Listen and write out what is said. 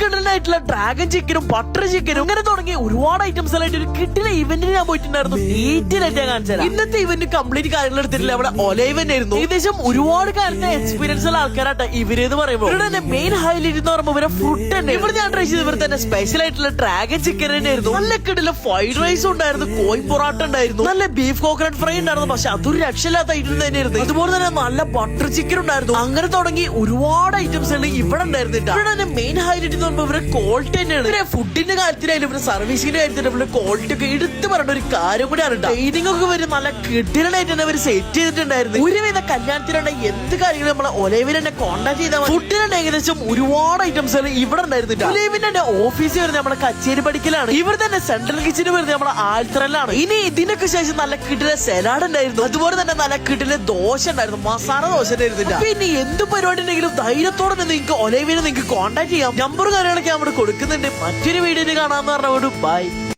കിടലായിട്ടുള്ള dragon ചിക്കനും butter ചിക്കനും അങ്ങനെ തുടങ്ങി ഒരുപാട് ഐറ്റംസ് ആയിട്ട് ഒരു കിട്ടിലെ ഇവന്റിന് ഞാൻ പോയിട്ടുണ്ടായിരുന്നു. ഡീറ്റെയിലായിട്ട് ഞാൻ കാണിച്ചു ഇന്നത്തെ ഇവന്റ് കംപ്ലീറ്റ് കാര്യങ്ങൾ എടുത്തിട്ടില്ല. അവിടെ ഒലൈവൻ ആയിരുന്നു. ഏകദേശം ഒരുപാട് കാര്യത്തെ എക്സ്പീരിയൻസ് ഉള്ള ആൾക്കാരാട്ടെ ഇവരെന്ന് പറയുമ്പോൾ ഇവിടെ തന്നെ മെയിൻ ഹൈലൈറ്റ് എന്ന് പറയുമ്പോൾ ഇവരെ ഫുഡ് തന്നെ. ഇവിടെ ഞാൻ ട്രൈ ചെയ്ത് ഇവർ തന്നെ സ്പെഷ്യൽ ആയിട്ടുള്ള ഡ്രാഗൺ ചിക്കൻ തന്നെ ആയിരുന്നു നല്ല കിടില ഫ്രൈഡ് റൈസ് ഉണ്ടായിരുന്നു. കോഴി പൊറാട്ട ഉണ്ടായിരുന്നു. നല്ല ബീഫ് കോക്കനട്ട് ഫ്രൈ ഉണ്ടായിരുന്നു. പക്ഷെ അതൊരു രക്ഷയില്ലാത്ത ഐറ്റം തന്നെ ആയിരുന്നു അതുപോലെ തന്നെ നല്ല ബട്ടർ ചിക്കൻ ഉണ്ടായിരുന്നു. അങ്ങനെ തുടങ്ങി ഒരുപാട് ഐറ്റംസ് ഉണ്ട് ഇവിടെ ഉണ്ടായിരുന്നു ട്ടോ. ഇവിടെ തന്നെ മെയിൻ ഹൈലൈറ്റ് എന്ന് പറയുമ്പോൾ ഇവരെ ക്വാളിറ്റി തന്നെയാണ്. ഇവരെ ഫുഡിന്റെ കാര്യത്തിലായാലും ഇവരുടെ സർവീസിന്റെ കാര്യത്തിലും ഇവരുടെ ക്വാളിറ്റി ഒക്കെ എടുത്തു പറഞ്ഞ ഒരു കാര്യം കൂടിയാണ് ട്രെയിനിങ് ഒക്കെ വരും നല്ല കിട്ടിലായിട്ട് തന്നെ അവർ സെറ്റ് ചെയ്തിട്ടുണ്ടായിരുന്നു. ഒരുവിധ കല്യാണത്തിലുള്ള എന്ത് കാര്യങ്ങളും നമ്മളെ ഒലവിൽ തന്നെ കോൺടാക്ട് ചെയ്താൽ ഫുഡിനുണ്ട് ഏകദേശം ഒരുപാട് ഐറ്റംസ് ഇവിടെ ഉണ്ടായിരുന്നു ഒലവിന്റെ ഓഫീസിൽ വരുന്നത് നമ്മുടെ കച്ചേരി പഠിക്കലാണ്. ഇവർ തന്നെ സെൻട്രൽ കിച്ചണിൽ വരുന്നത് നമ്മുടെ ആൽത്തറലാണ് ഇനി ഇതിനൊക്കെ ശേഷം നല്ല കിട്ടിലെ സലാഡ് ഉണ്ടായിരുന്നു. അതുപോലെ തന്നെ നല്ല കിട്ടിലെ ദോശ ഉണ്ടായിരുന്നു. മസാല ദോശ ഉണ്ടായിരുന്നില്ല പിന്നെ എന്ത് പരിപാടി ഉണ്ടെങ്കിലും ധൈര്യത്തോടെ നിങ്ങൾക്ക് ഒലവിനെ നിങ്ങൾക്ക് കോൺടാക്ട് ചെയ്യാം. നമ്പർ കാര്യങ്ങളൊക്കെ അവിടെ കൊടുക്കുന്നുണ്ട്. മറ്റൊരു വീഡിയോയിൽ കാണാമെന്ന് പറഞ്ഞ ബൈ